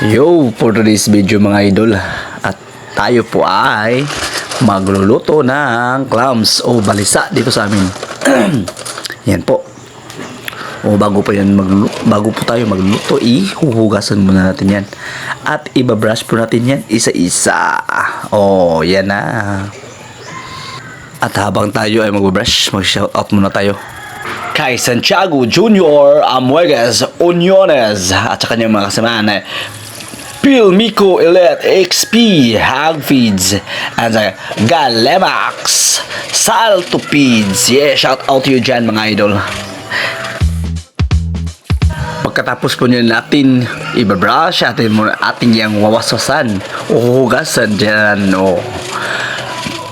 Yo, for today's video mga idol At tayo po ay magluluto ng clams o balisa dito sa amin. Yan po. O bago pa yan maglu- bago po tayo magluto ihuhugasan muna natin yan. At ibabrush po natin yan isa-isa. Oh yan na. At habang tayo ay magbabrush mag shout out muna tayo kay Santiago Junior Amuegas Uniones at sa kanyang mga kasamahan na Phil Miko Elite XP Hog Feeds and uh, Galemax Salto Feeds yeah shout out to you dyan mga idol Pagkatapos po nyo natin ibabrush atin mo ating yang wawaswasan o hugasan dyan o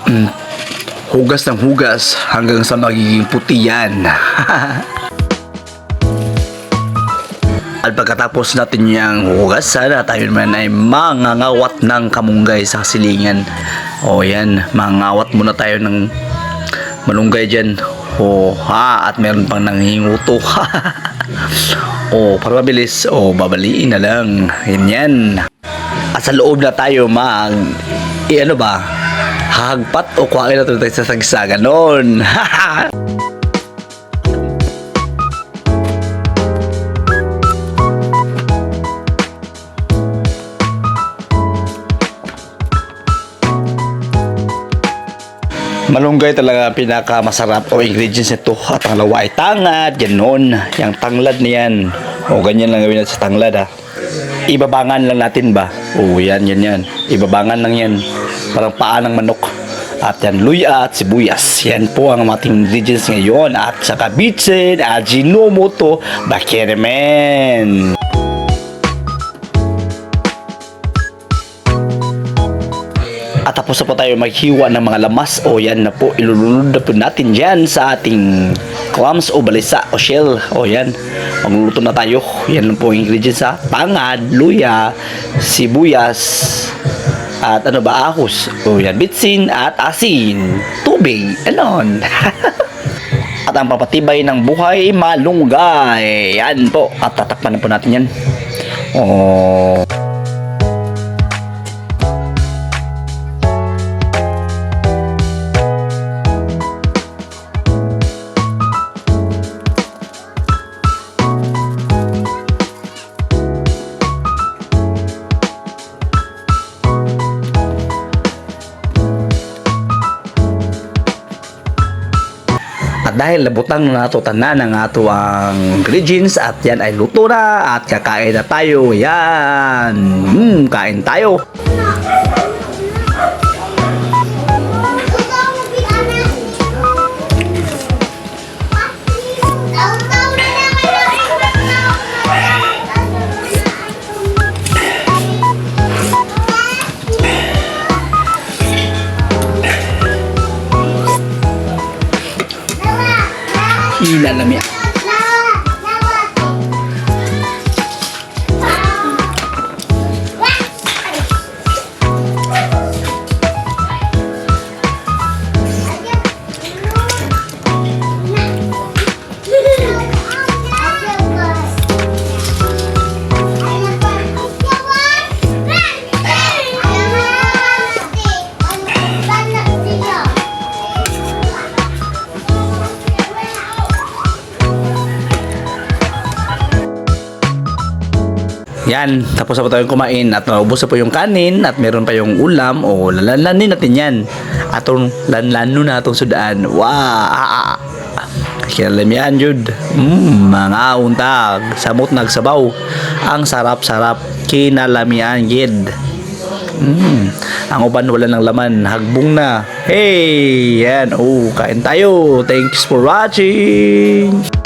mm, hugas ng hugas hanggang sa magiging puti yan. At pagkatapos natin yung hugasan at tayo naman ay mangangawat ng kamunggay sa silingan. O yan, mangangawat muna tayo ng malunggay dyan. O ha, at meron pang nanghinguto. o para mabilis, o babaliin na lang. Ganyan. At sa loob na tayo mag, eh ano ba, hahagpat o kuhain na tayo sa sagsa, ganon. Malunggay talaga pinakamasarap o ingredients nito at ang laway tangad, ganon. Yung tanglad niyan. O ganyan lang gawin natin sa tanglad ha. Ibabangan lang natin ba? O yan, yan, yan. Ibabangan lang yan. Parang paa ng manok. At yan, luya at sibuyas. Yan po ang ating ingredients ngayon. At saka bitsin, ajinomoto, bakeremen. At tapos na po tayo maghiwa ng mga lamas. O yan na po. Ilulunod na po natin dyan sa ating clams o balisa o shell. O yan. Magluluto na tayo. Yan lang po ang ingredients sa tangad, luya, sibuyas at ano ba? Ahos. O yan. Bitsin at asin. Tubig. Anon. At ang papatibay ng buhay malunggay. Yan po. At tatakpan na po natin yan. Oh dahil labutang na nato tanan ng ato ang ingredients at yan ay luto na at kakain na tayo. Yan. Hmm, kain tayo. Yan, tapos na po tayong kumain at naubos na po yung kanin at meron pa yung ulam o lalanlanin natin yan. Atong lanlano na atong sudaan. Wow! Kinalam yan, Jud. Mmm, mga untag. Samot nagsabaw. Ang sarap-sarap. Kinalamian, gid. Mm, ang uban wala ng laman. Hagbong na. Hey! Yan. Oh, kain tayo. Thanks for watching.